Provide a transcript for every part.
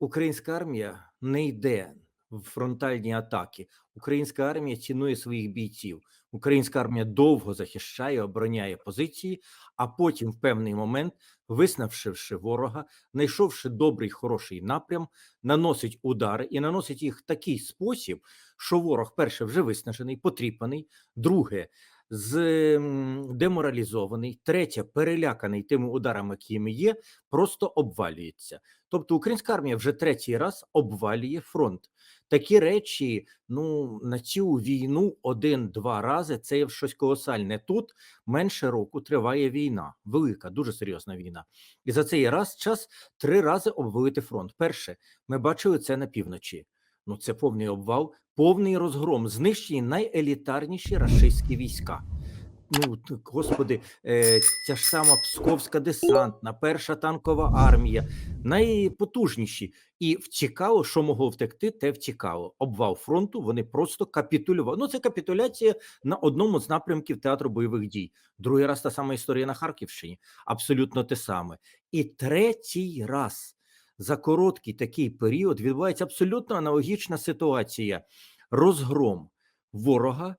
Українська армія не йде в фронтальні атаки. Українська армія цінує своїх бійців. Українська армія довго захищає, обороняє позиції, а потім, в певний момент, виснавшивши ворога, знайшовши добрий хороший напрям, наносить удари і наносить їх в такий спосіб, що ворог, перше, вже виснажений, потріпаний, друге. З деморалізований, третє, переляканий тими ударами, якими є, просто обвалюється. Тобто українська армія вже третій раз обвалює фронт. Такі речі, ну на цю війну один-два рази це є щось колосальне. Тут менше року триває війна, велика, дуже серйозна війна. І за цей раз час три рази обвалити фронт. Перше, ми бачили це на півночі. Ну, це повний обвал, повний розгром, знищені найелітарніші рашистські війська. Ну, господи, е, ця ж сама Псковська десантна, перша танкова армія, найпотужніші. І втікало, що могло втекти, те втікало. Обвал фронту, вони просто капітулювали. Ну, це капітуляція на одному з напрямків театру бойових дій. Другий раз та сама історія на Харківщині, абсолютно те саме. І третій раз за короткий такий період відбувається абсолютно аналогічна ситуація: розгром ворога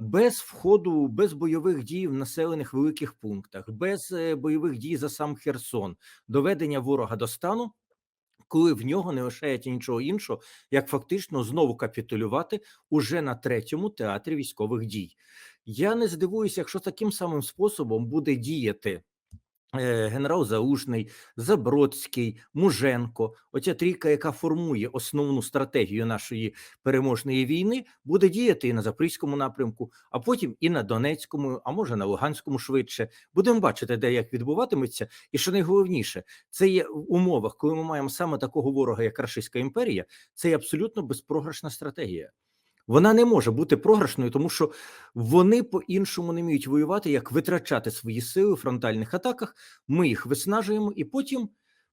без входу, без бойових дій в населених великих пунктах, без е, бойових дій за сам Херсон, доведення ворога до стану. Коли в нього не лишається нічого іншого, як фактично знову капітулювати уже на третьому театрі військових дій. Я не здивуюся, якщо таким самим способом буде діяти генерал Залужний, Забродський, Муженко, оця трійка, яка формує основну стратегію нашої переможної війни, буде діяти і на Запорізькому напрямку, а потім і на Донецькому, а може на Луганському швидше. Будемо бачити, де як відбуватиметься. І що найголовніше, це є в умовах, коли ми маємо саме такого ворога, як Рашистська імперія, це є абсолютно безпрограшна стратегія. Вона не може бути програшною, тому що вони по-іншому не вміють воювати, як витрачати свої сили в фронтальних атаках. Ми їх виснажуємо і потім,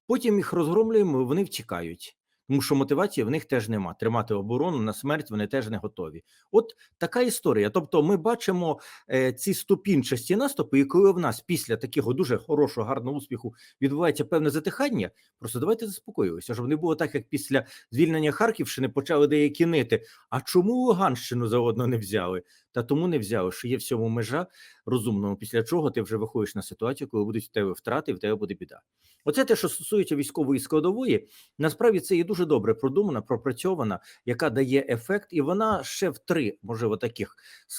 потім їх розгромлюємо. Вони втікають. Тому що мотивації в них теж нема. Тримати оборону на смерть вони теж не готові. От така історія. Тобто, ми бачимо е, ці ступінчасті наступи, і коли в нас після такого дуже хорошого, гарного успіху відбувається певне затихання, просто давайте заспокоїмося, щоб не було так, як після звільнення Харківщини почали деякі нити. А чому Луганщину заодно не взяли? Та тому не взяли, що є всьому межа розумному, після чого ти вже виходиш на ситуацію, коли будуть в тебе втрати, і в тебе буде біда. Оце те, що стосується військової складової, насправді це є дуже добре продумана, пропрацьована, яка дає ефект, і вона ще в три, можливо, таких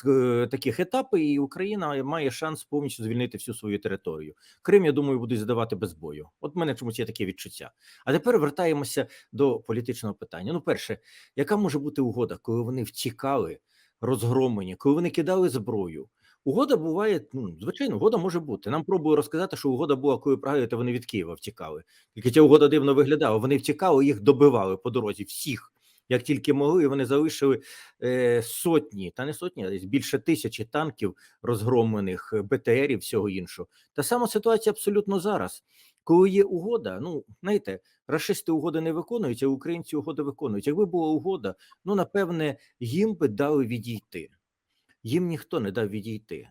е, таких етапи, і Україна має шанс повністю звільнити всю свою територію. Крим, я думаю, будуть здавати без бою. От в мене чомусь є таке відчуття. А тепер вертаємося до політичного питання. Ну, перше, яка може бути угода, коли вони втікали, розгромлені, коли вони кидали зброю? Угода буває, ну звичайно, угода може бути. Нам пробує розказати, що угода була, коли програєте, вони від Києва втікали. Тільки ця угода дивно виглядала. Вони втікали, їх добивали по дорозі, всіх, як тільки могли. і Вони залишили е, сотні, та не сотні, а десь більше тисячі танків розгромлених, е, БТРів, всього іншого. Та сама ситуація абсолютно зараз. Коли є угода, ну знаєте, рашисти угоди не виконують, а українці угоди виконують. Якби була угода, ну напевне, їм би дали відійти. Їм ніхто не дав відійти.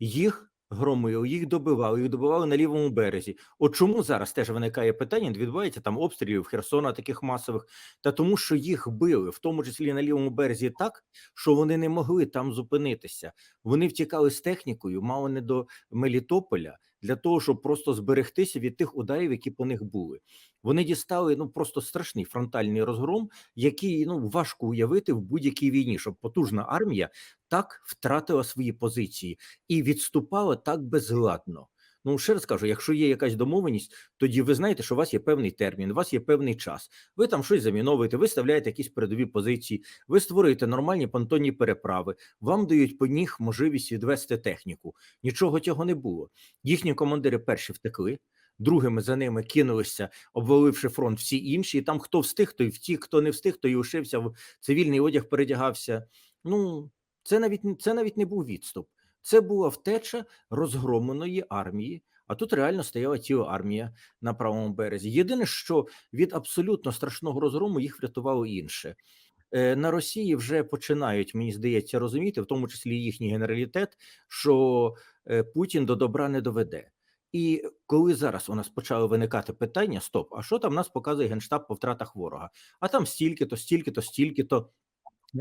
Їх громили, їх добивали, їх добивали на лівому березі. От чому зараз теж виникає питання, відбувається там обстрілів Херсона, таких масових, та тому, що їх били, в тому числі на лівому березі, так що вони не могли там зупинитися. Вони втікали з технікою, мало не до Мелітополя, для того, щоб просто зберегтися від тих ударів, які по них були. Вони дістали ну просто страшний фронтальний розгром, який ну важко уявити в будь-якій війні, щоб потужна армія так втратила свої позиції і відступала так безладно. Ну, ще раз кажу, якщо є якась домовленість, тоді ви знаєте, що у вас є певний термін, у вас є певний час. Ви там щось заміновуєте, ви ставляєте якісь передові позиції, ви створюєте нормальні понтонні переправи, вам дають по них можливість відвести техніку. Нічого цього не було. Їхні командири перші втекли. Другими за ними кинулися, обваливши фронт всі інші. І там хто встиг, той втік, хто не встиг, той лишився в цивільний одяг, передягався. Ну це навіть це навіть не був відступ. Це була втеча розгромленої армії. А тут реально стояла ціла армія на правому березі. Єдине, що від абсолютно страшного розгрому їх врятувало інше. Е, На Росії вже починають, мені здається, розуміти, в тому числі їхній генералітет, що е, Путін до добра не доведе. І коли зараз у нас почали виникати питання: стоп, а що там нас показує Генштаб по втратах ворога? А там стільки-то, стільки-то, стільки-то.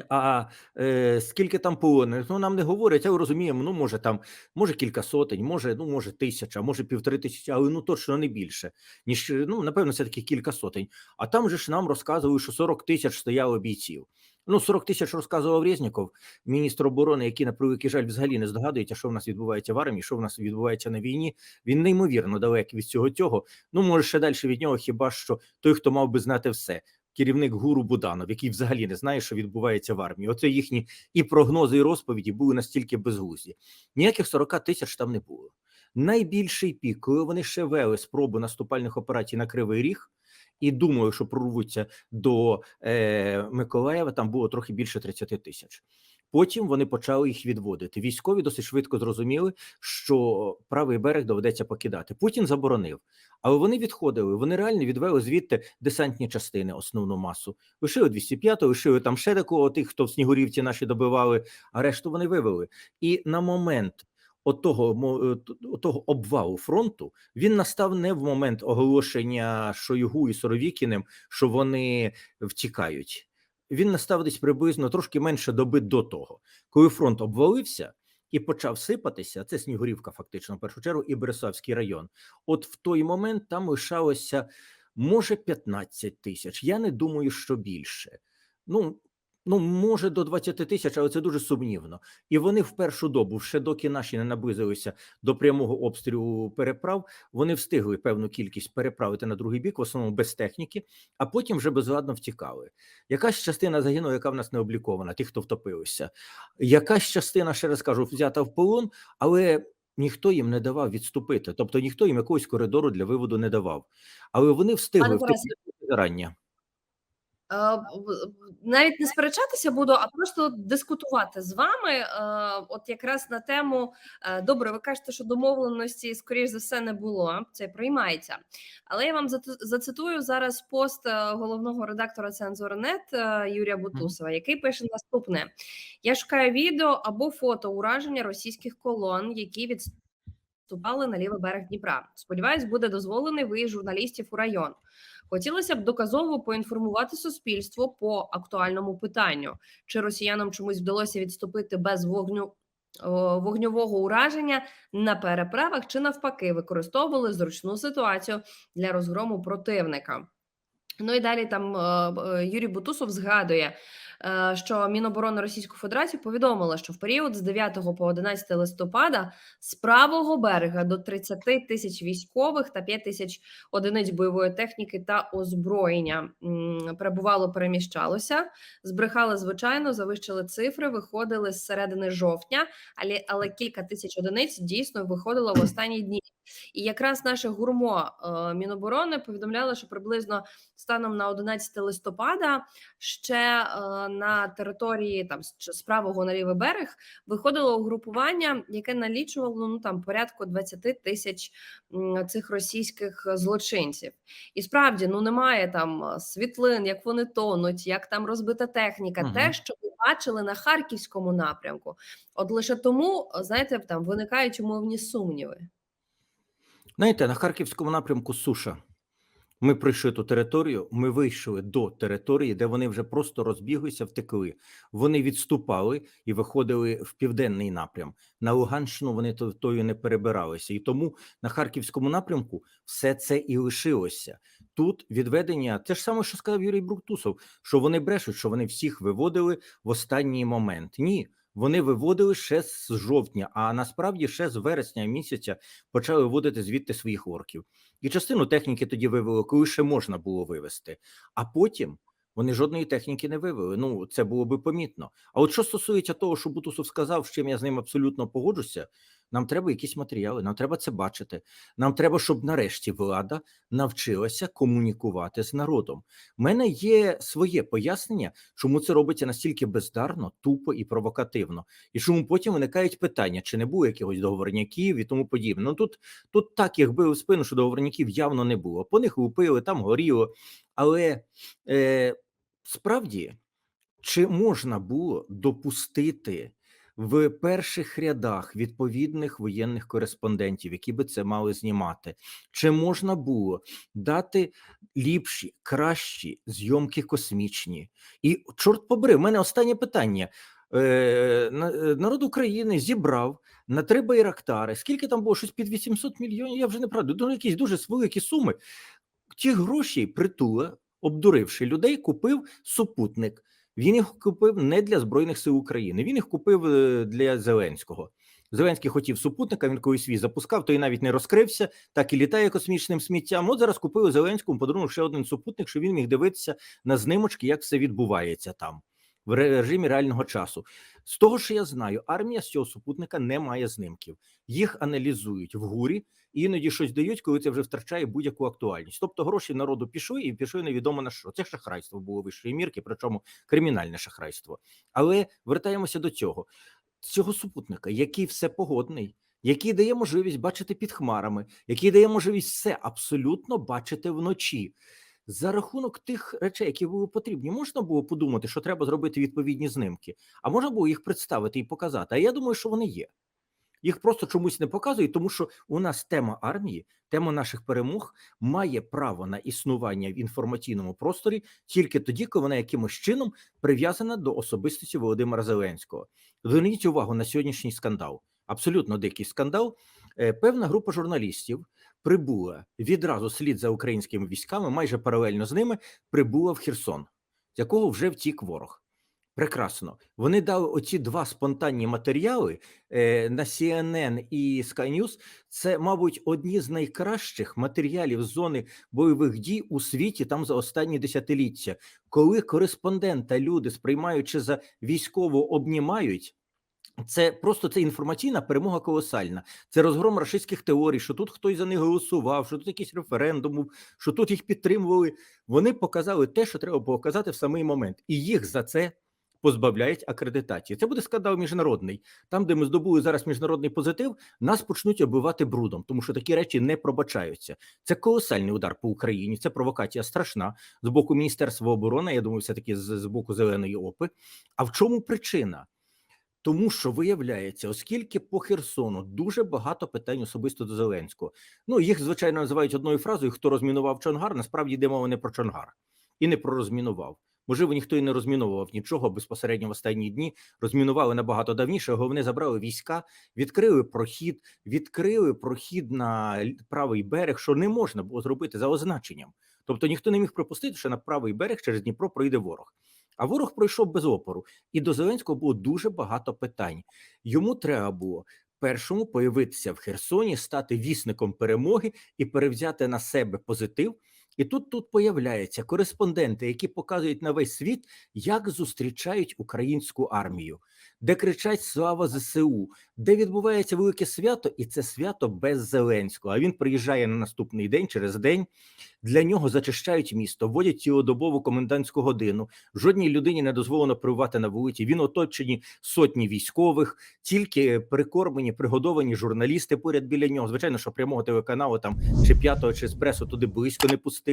А е, скільки там полонених? Ну нам не говорять, але розуміємо, ну може там, може кілька сотень, може, ну може тисяча, може півтори тисячі, але ну точно не більше, ніж ну напевно, все таки кілька сотень. А там же ж нам розказували, що 40 тисяч стояло бійців. Ну, 40 тисяч розказував Резніков, міністр оборони, який на превеликий жаль взагалі не здогадується, що в нас відбувається в армії, що в нас відбувається на війні. Він неймовірно далекий від цього цього. Ну може ще далі від нього, хіба що той, хто мав би знати все керівник гуру Буданов, який взагалі не знає, що відбувається в армії. Оце їхні і прогнози, і розповіді були настільки безглузді. Ніяких 40 тисяч там не було. Найбільший пік, коли вони ще вели спробу наступальних операцій на Кривий Ріг, і думаю, що прорвуться до е, Миколаєва, там було трохи більше 30 тисяч. Потім вони почали їх відводити. Військові досить швидко зрозуміли, що правий берег доведеться покидати. Путін заборонив, але вони відходили. Вони реально відвели звідти десантні частини, основну масу. Лишили 205, лишили там ще такого тих, хто в Снігурівці наші добивали, а решту вони вивели. І на момент отого, е, отого обвалу фронту він настав не в момент оголошення Шойгу і Соровікіним, що вони втікають. Він настав десь приблизно трошки менше доби до того, коли фронт обвалився і почав сипатися. Це Снігурівка, фактично, в першу чергу, і Бересавський район. От в той момент там лишалося може 15 тисяч. Я не думаю, що більше. Ну, ну може до 20 тисяч, але це дуже сумнівно. І вони в першу добу, ще доки наші не наблизилися до прямого обстрілу переправ, вони встигли певну кількість переправити на другий бік, в основному без техніки, а потім вже безладно втікали. Якась частина загинула, яка в нас не облікована, ті, хто втопилися. Якась частина, ще раз кажу, взята в полон, але ніхто їм не давав відступити. Тобто ніхто їм якогось коридору для виводу не давав. Але вони встигли втекти зарання. Е, Навіть не сперечатися буду, а просто дискутувати з вами. е, От якраз на тему е, добре, ви кажете, що домовленості, скоріш за все, не було. Це приймається. Але я вам зацитую зараз пост головного редактора Цензорнет Юрія Бутусова, який пише наступне: я шукаю відео або фото ураження російських колон, які відступали на лівий берег Дніпра. Сподіваюсь, буде дозволений виїзд журналістів у район. Хотілося б доказово поінформувати суспільство по актуальному питанню, чи росіянам чомусь вдалося відступити без вогню вогньового ураження на переправах, чи навпаки використовували зручну ситуацію для розгрому противника. Ну і далі там е, е, Юрій Бутусов згадує, що Міноборони Російської Федерації повідомила, що в період з 9 по 11 листопада з правого берега до 30 тисяч військових та 5 тисяч одиниць бойової техніки та озброєння перебувало, переміщалося. Збрехали звичайно, завищили цифри, виходили з середини жовтня, але, але кілька тисяч одиниць дійсно виходило в останні дні. І якраз наше гурмо е, Міноборони повідомляло, що приблизно станом на 11 листопада ще е, на території там з правого на лівий берег виходило угрупування, яке налічувало ну там порядку 20 тисяч цих російських злочинців. І справді ну немає там е, світлин, як вони тонуть, як там розбита техніка. Мгм. Те, що ми бачили на харківському напрямку, от лише тому е, знаєте, там виникають умовні сумніви. Знаєте, на Харківському напрямку суша. Ми прийшли ту територію, ми вийшли до території, де вони вже просто розбіглися, втекли. Вони відступали і виходили в південний напрям. На Луганщину вони тою не перебиралися. І тому на Харківському напрямку все це і лишилося. Тут відведення, те ж саме, що сказав Юрій Бруктусов, що вони брешуть, що вони всіх виводили в останній момент. Ні. Вони виводили ще з жовтня, а насправді ще з вересня місяця почали виводити звідти своїх орків. І частину техніки тоді вивели, коли ще можна було вивести. А потім вони жодної техніки не вивели. Ну це було би помітно. А от що стосується того, що Бутусов сказав, з чим я з ним абсолютно погоджуся, нам треба якісь матеріали, нам треба це бачити. Нам треба, щоб нарешті влада навчилася комунікувати з народом. У мене є своє пояснення, чому це робиться настільки бездарно, тупо і провокативно, і чому потім виникають питання, чи не було якихось договорняків і тому подібне. Ну тут Тут так їх били в спину, що договорників явно не було. По них лупили, там горіло. Але е, справді, чи можна було допустити в перших рядах відповідних воєнних кореспондентів, які би це мали знімати, чи можна було дати ліпші, кращі зйомки космічні? І чорт побери, в мене останнє питання. Е, е, народ України зібрав на три байрактари. Скільки там було? Щось під 800 мільйонів. Я вже не правда. Дуже якісь дуже великі суми. Ті гроші притула, обдуривши людей, купив супутник. Він їх купив не для Збройних сил України. Він їх купив е, для Зеленського. Зеленський хотів супутника, він колись свій запускав, той навіть не розкрився, так і літає космічним сміттям. От зараз купили Зеленському подарунок ще один супутник, щоб він міг дивитися на знимочки, як все відбувається там в режимі реального часу. З того, що я знаю, армія з цього супутника не має знимків. Їх аналізують в гурі, іноді щось дають, коли це вже втрачає будь-яку актуальність. Тобто гроші народу пішли і пішли невідомо на що. Це шахрайство було вищої мірки, причому кримінальне шахрайство. Але вертаємося до цього. Цього супутника, який все погодний, який дає можливість бачити під хмарами, який дає можливість все абсолютно бачити вночі. За рахунок тих речей, які були потрібні, можна було подумати, що треба зробити відповідні знимки, а можна було їх представити і показати. А я думаю, що вони є. Їх просто чомусь не показують, тому що у нас тема армії, тема наших перемог має право на існування в інформаційному просторі тільки тоді, коли вона якимось чином прив'язана до особистості Володимира Зеленського. Зверніть увагу на сьогоднішній скандал. Абсолютно дикий скандал. Е, Певна група журналістів прибула відразу слід за українськими військами, майже паралельно з ними прибула в Херсон, з якого вже втік ворог. Прекрасно. Вони дали оці два спонтанні матеріали е, на CNN і Sky News. Це, мабуть, одні з найкращих матеріалів зони бойових дій у світі там за останні десятиліття, коли кореспондента люди, сприймаючи за військово, обнімають. Це просто це інформаційна перемога колосальна. Це розгром рашистських теорій, що тут хтось за них голосував, що тут якийсь референдум що тут їх підтримували. Вони показали те, що треба показати в самий момент, і їх за це позбавляють акредитації. Це буде скандал міжнародний. Там, де ми здобули зараз міжнародний позитив, нас почнуть оббивати брудом, тому що такі речі не пробачаються. Це колосальний удар по Україні. Це провокація страшна з боку Міністерства оборони. Я думаю, все таки з, з боку зеленої опи. А в чому причина? Тому що виявляється, оскільки по Херсону дуже багато питань особисто до Зеленського. Ну їх звичайно називають одною фразою: хто розмінував Чонгар, насправді йде мова не про Чонгар і не про розмінував. Можливо, ніхто і не розміновував нічого безпосередньо в останні дні. Розмінували набагато давніше. Головне забрали війська, відкрили прохід, відкрили прохід на правий берег, що не можна було зробити за означенням. Тобто ніхто не міг припустити, що на правий берег через Дніпро пройде ворог. А ворог пройшов без опору, і до Зеленського було дуже багато питань. Йому треба було першому появитися в Херсоні, стати вісником перемоги і перевзяти на себе позитив. І тут тут появляються кореспонденти, які показують на весь світ, як зустрічають українську армію, де кричать Слава ЗСУ, де відбувається велике свято, і це свято без Зеленського. А він приїжджає на наступний день через день. Для нього зачищають місто, вводять цілодобову комендантську годину. Жодній людині не дозволено перебувати на вулиці. Він оточені сотні військових, тільки прикормлені, пригодовані журналісти поряд біля нього. Звичайно, що прямого телеканалу там чи п'ятого чи еспресо туди близько не пустили.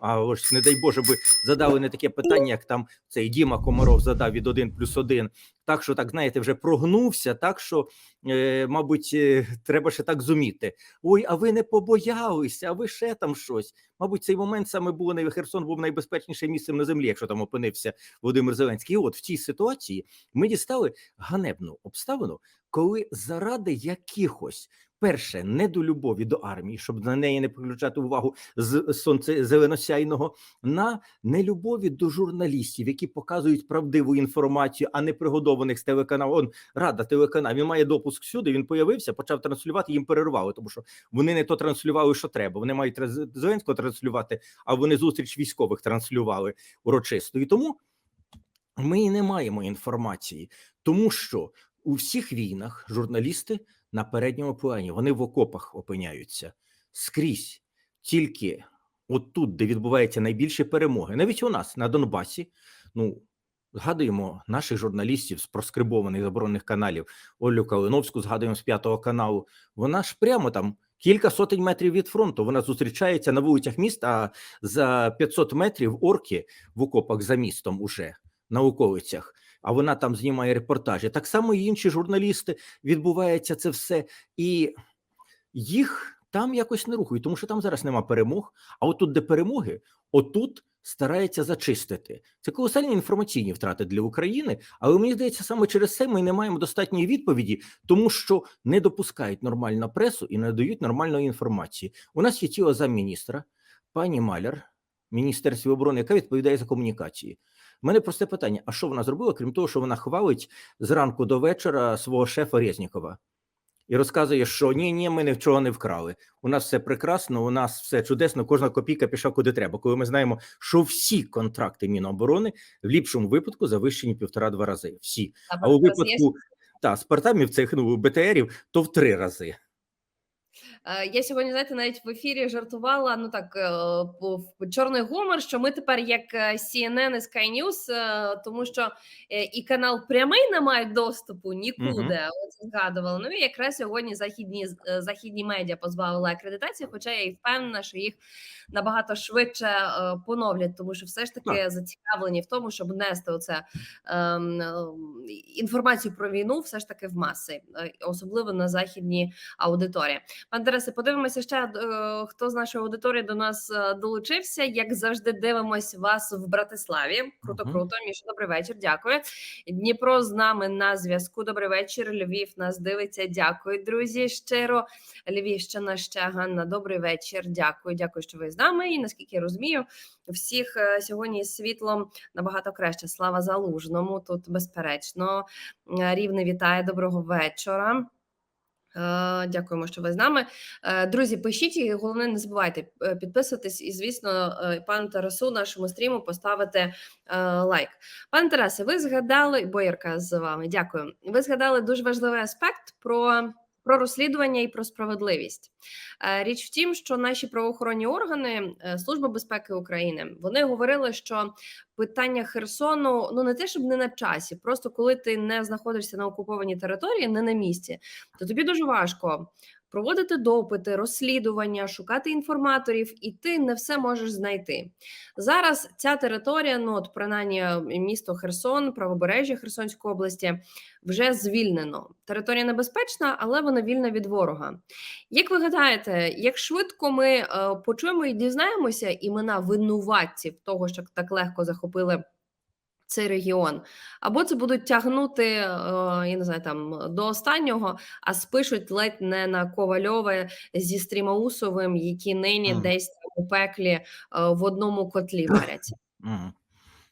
А ось не дай Боже, би задали не таке питання, як там цей Діма Комаров задав від 1 плюс 1. Так що так знаєте, вже прогнувся. Так що, е, мабуть, е, треба ще так зуміти. Ой, а ви не побоялися, а ви ще там щось. Мабуть, цей момент саме було не Херсон був найбезпечнішим місцем на землі, якщо там опинився Володимир Зеленський. І от в цій ситуації ми дістали ганебну обставину, коли заради якихось. Перше, не до любові до армії, щоб на неї не приключати увагу з сонце зеленосяйного, на нелюбові до журналістів, які показують правдиву інформацію, а не пригодованих з телеканалу. Он рада телеканал. Він має допуск сюди. Він появився, почав транслювати. Їм перервали, тому що вони не то транслювали, що треба. Вони мають Зеленського транслювати, а вони зустріч військових транслювали урочисто. І тому ми не маємо інформації, тому що у всіх війнах журналісти на передньому плані вони в окопах опиняються скрізь, тільки от тут, де відбуваються найбільші перемоги, навіть у нас на Донбасі. Ну згадуємо наших журналістів з проскрибованих заборонених каналів. Олю Калиновську згадуємо з п'ятого каналу. Вона ж прямо там. Кілька сотень метрів від фронту вона зустрічається на вулицях міста. А за 500 метрів орки в окопах за містом уже на околицях. а вона там знімає репортажі. Так само і інші журналісти відбувається це все, і їх там якось не рухають, тому що там зараз нема перемог. А отут, де перемоги, отут старається зачистити. Це колосальні інформаційні втрати для України, але мені здається, саме через це ми не маємо достатньої відповіді, тому що не допускають нормально пресу і не дають нормальної інформації. У нас є тіло замміністра, пані Маляр, Міністерстві оборони, яка відповідає за комунікації. У мене просте питання: а що вона зробила, крім того, що вона хвалить зранку до вечора свого шефа Резнікова? І розказує, що ні, ні, ми нічого не вкрали. У нас все прекрасно, у нас все чудесно, кожна копійка пішла куди треба. Коли ми знаємо, що всі контракти Міноборони в ліпшому випадку завищені півтора-два рази. Всі. А у Зараз є випадку та спартамів цих ну БТРів, то в три рази. Е, Я сьогодні, знаєте, навіть в ефірі жартувала. Ну так е, в чорний гумор, що ми тепер як е, CNN і Sky News, тому що і канал прямий не має доступу нікуди. Оце згадувала. Ну і якраз сьогодні західні західні медіа позбавили акредитації, хоча я і впевнена, що їх набагато швидше поновлять, тому що все ж таки зацікавлені в тому, щоб нести оце ем, інформацію про війну, все ж таки в маси, особливо на західній аудиторії. Тарасе, подивимося ще, е, хто з нашої аудиторії до нас е, долучився. Як завжди, дивимось вас в Братиславі. Круто, круто. Міша, добрий вечір. Дякую. Дніпро з нами на зв'язку. Добрий вечір. Львів нас дивиться. Дякую, друзі. Щиро. Львівщина ще Ганна. Добрий вечір. Дякую. Дякую, що ви з нами. І наскільки я розумію, всіх е, сьогодні з світлом набагато краще. Слава залужному. Тут безперечно. Рівне вітає. Доброго вечора. Е, Дякуємо, що ви з нами. Е, Друзі, пишіть і головне, не забувайте е, підписуватись і, звісно, пану Тарасу, нашому стріму, поставити лайк. Пане Тарасе, ви згадали боярка з вами. Дякую. Ви згадали дуже важливий аспект про. Про розслідування і про справедливість. Е, річ в тім, що наші правоохоронні органи е, Служба безпеки України вони говорили, що питання Херсону ну не те, щоб не на часі, просто коли ти не знаходишся на окупованій території, не на місці, то тобі дуже важко проводити допити, розслідування, шукати інформаторів, і ти не все можеш знайти. Зараз ця територія, ну от принаймні місто Херсон, правобережжя Херсонської області, вже звільнено. Територія небезпечна, але вона вільна від ворога. Як ви гадаєте, як швидко ми е, почуємо і дізнаємося імена винуватців того, що так легко захопили цей регіон, або це будуть тягнути, е, я не знаю, там до останнього, а спишуть ледь не на Ковальове зі Стрімаусовим, які нині Мгм. десь там у пеклі е, в одному котлі варяться. Мгм.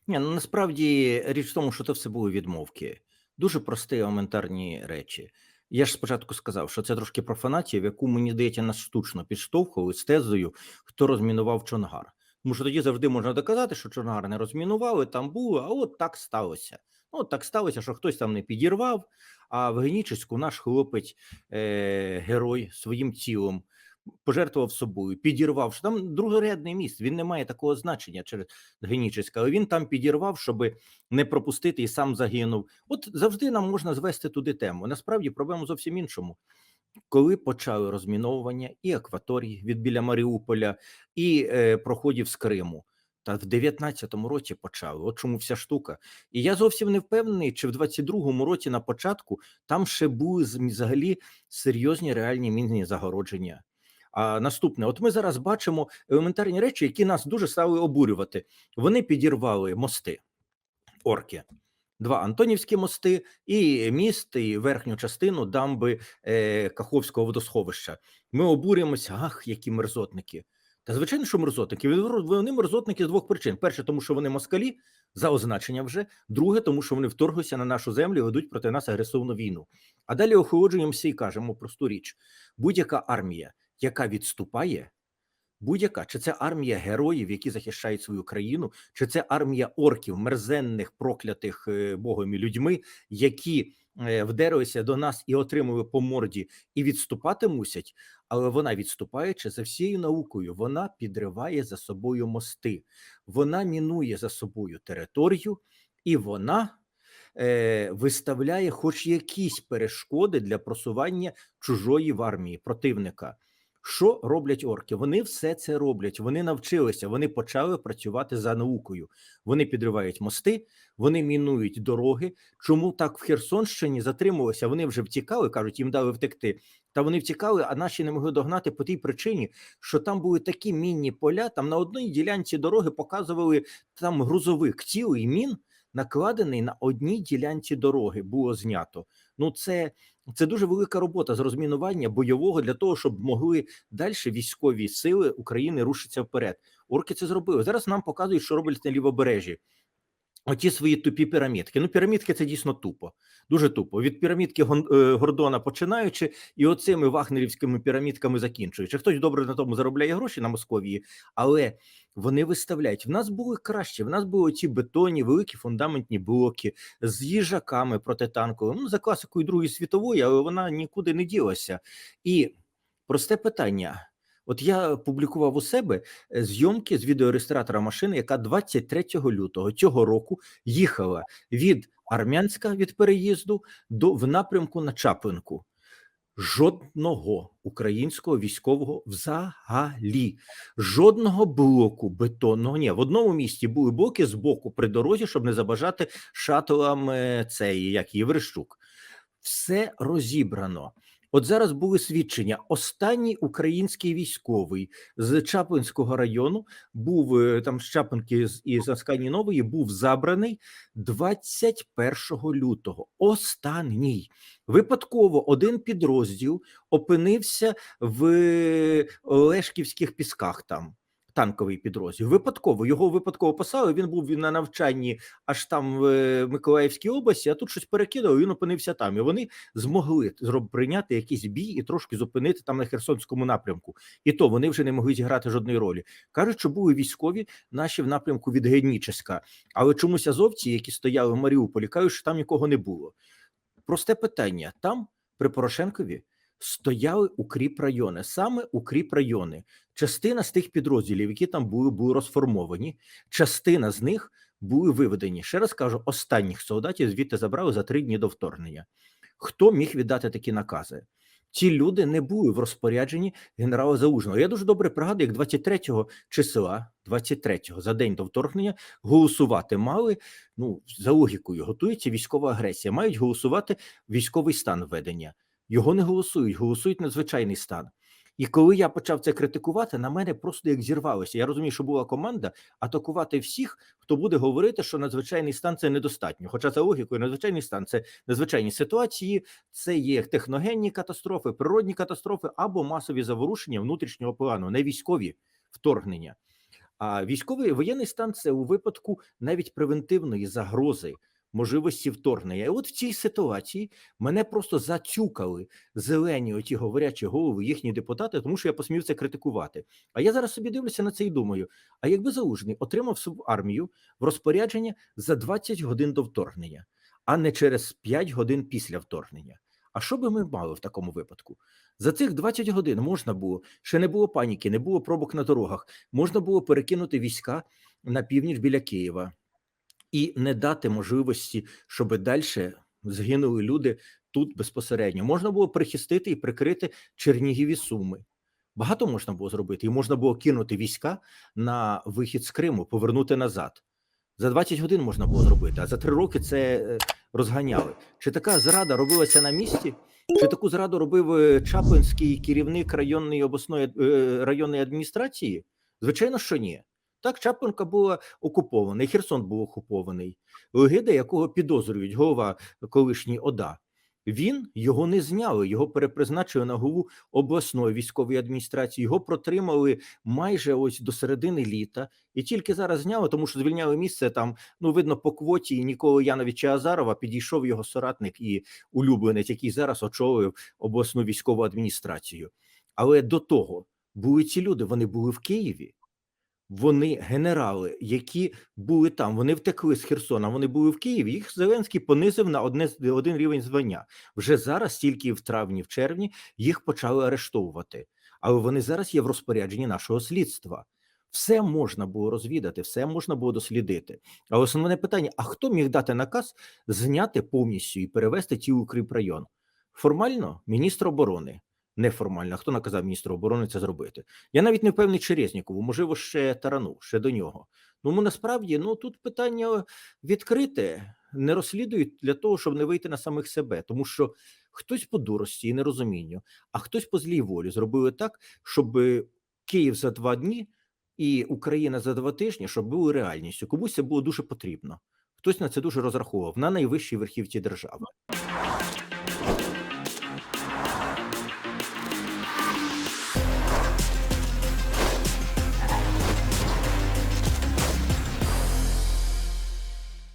Ні, ну насправді річ в тому, що це все були відмовки. Дуже прості елементарні речі. Я ж спочатку сказав, що це трошки профанація, в яку мені здається, нас штучно підштовхували з тезою, хто розмінував Чонгар. Тому що тоді завжди можна доказати, що Чонгар не розмінували, там було, а от так сталося. Ну, от так сталося, що хтось там не підірвав, а в Генічеську наш хлопець, е, герой своїм тілом пожертвував собою, підірвав. що Там другорядний міст, він не має такого значення через Генічеська, але він там підірвав, щоб не пропустити і сам загинув. От завжди нам можна звести туди тему. Насправді проблема зовсім іншому. Коли почали розміновування і акваторії від біля Маріуполя, і е, проходів з Криму. Та в 19-му році почали. От чому вся штука. І я зовсім не впевнений, чи в 22-му році на початку там ще були взагалі серйозні реальні мінні загородження. А наступне, от ми зараз бачимо елементарні речі, які нас дуже стали обурювати. Вони підірвали мости, орки, два Антонівські мости, і міст, і верхню частину дамби е, Каховського водосховища. Ми обурюємося, ах, які мерзотники. Та звичайно, що мерзотники. Вони мерзотники з двох причин: перше, тому що вони москалі за означення вже. Друге, тому що вони вторглися на нашу землю і ведуть проти нас агресивну війну. А далі охолоджуємося і кажемо просту річ: будь-яка армія, яка відступає, будь-яка, чи це армія героїв, які захищають свою країну, чи це армія орків, мерзенних, проклятих е, Богом людьми, які е, вдерлися до нас і отримали по морді, і відступати мусять, але вона відступаючи за всією наукою, вона підриває за собою мости, вона мінує за собою територію, і вона е, виставляє хоч якісь перешкоди для просування чужої в армії противника. Що роблять орки? Вони все це роблять. Вони навчилися, вони почали працювати за наукою. Вони підривають мости, вони мінують дороги. Чому так в Херсонщині затримувалися? Вони вже втікали, кажуть, їм дали втекти. Та вони втікали, а наші не могли догнати по тій причині, що там були такі мінні поля. Там на одній ділянці дороги показували там грузовик цілий мін, накладений на одній ділянці дороги. Було знято. Ну це. Це дуже велика робота з розмінування бойового для того, щоб могли далі військові сили України рушитися вперед. Орки це зробили. Зараз нам показують, що роблять на лівобережжі. Оті свої тупі пірамідки. Ну, пірамідки це дійсно тупо, дуже тупо. Від пірамідки е, Гордона починаючи, і оцими вагнерівськими пірамідками закінчуючи. Хтось добре на тому заробляє гроші на Московії, але вони виставляють. В нас були краще. В нас були ці бетонні, великі фундаментні блоки з їжаками протитанковими. Ну, за класикою Другої світової, але вона нікуди не ділася. І просте питання. От я публікував у себе е, зйомки з відеореєстратора машини, яка 23 лютого цього року їхала від Армянська від переїзду до в напрямку на Чаплинку. Жодного українського військового взагалі, жодного блоку бетонного. Ні, в одному місті були блоки з боку при дорозі, щоб не забажати шатлам цей, як її Верещук. Все розібрано. От зараз були свідчення. Останній український військовий з Чаплинського району був е, там з Чаплинки і з Аскані Нової був забраний 21 лютого. Останній випадково один підрозділ опинився в Лешківських пісках там. Танковий підрозділ. Випадково його випадково посадили. Він був на навчанні аж там в е, Миколаївській області, а тут щось перекидав. Він опинився там. І вони змогли прийняти якийсь бій і трошки зупинити там на Херсонському напрямку. І то вони вже не могли зіграти жодної ролі. Кажуть, що були військові наші в напрямку від Геніческа, але чомусь азовці, які стояли в Маріуполі, кажуть, що там нікого не було. Просте питання: там при Порошенкові стояли укріп райони, саме укріп райони. Частина з тих підрозділів, які там були, були розформовані. Частина з них були виведені. Ще раз кажу, останніх солдатів звідти забрали за три дні до вторгнення. Хто міг віддати такі накази? Ці люди не були в розпорядженні генерала Залужного. Я дуже добре пригадую, як 23 числа, 23-го, за день до вторгнення, голосувати мали. Ну, за логікою, готується військова агресія. Мають голосувати військовий стан введення. Його не голосують, голосують надзвичайний стан. І коли я почав це критикувати, на мене просто як зірвалося. Я розумію, що була команда атакувати всіх, хто буде говорити, що надзвичайний стан це недостатньо. Хоча за логікою, надзвичайний стан це надзвичайні ситуації, це є техногенні катастрофи, природні катастрофи або масові заворушення внутрішнього плану, не військові вторгнення. А військовий воєнний стан це у випадку навіть превентивної загрози. Можливості вторгнення, і от в цій ситуації мене просто зацюкали зелені оті говорячі голови, їхні депутати, тому що я посмів це критикувати. А я зараз собі дивлюся на це і думаю: а якби залужний отримав свою армію в розпорядження за 20 годин до вторгнення, а не через 5 годин після вторгнення. А що би ми мали в такому випадку? За цих 20 годин можна було ще не було паніки, не було пробок на дорогах, можна було перекинути війська на північ біля Києва і не дати можливості, щоб далі згинули люди тут безпосередньо. Можна було прихистити і прикрити Чернігів і Суми. Багато можна було зробити, і можна було кинути війська на вихід з Криму, повернути назад. За 20 годин можна було зробити, а за три роки це е, розганяли. Чи така зрада робилася на місці? Чи таку зраду робив е, Чаплинський керівник районної обласної е, районної адміністрації? Звичайно, що ні. Так, Чаплинка була окупована, і Херсон був окупований. Легида, якого підозрюють голова колишній ОДА, він його не зняли, його перепризначили на голову обласної військової адміністрації. Його протримали майже ось до середини літа, і тільки зараз зняли, тому що звільняли місце там. Ну видно, по квоті Ніколи Яновича Азарова підійшов його соратник і улюбленець, який зараз очолив обласну військову адміністрацію. Але до того були ці люди, вони були в Києві. Вони генерали, які були там, вони втекли з Херсона. Вони були в Києві. Їх Зеленський понизив на одне один рівень звання. Вже зараз, тільки в травні, в червні, їх почали арештовувати. Але вони зараз є в розпорядженні нашого слідства. Все можна було розвідати, все можна було дослідити. А основне питання: а хто міг дати наказ зняти повністю і перевести ті укріпрайон? Формально міністр оборони. Неформально. Хто наказав міністру оборони це зробити? Я навіть не впевнений, чи Резнікову, можливо, ще Тарану, ще до нього. Ну насправді ну тут питання відкрите, не розслідують для того, щоб не вийти на самих себе, тому що хтось по дурості і нерозумінню, а хтось по злій волі зробили так, щоб Київ за два дні і Україна за два тижні, щоб були реальністю. Комусь це було дуже потрібно. Хтось на це дуже розраховував на найвищій верхівці держави.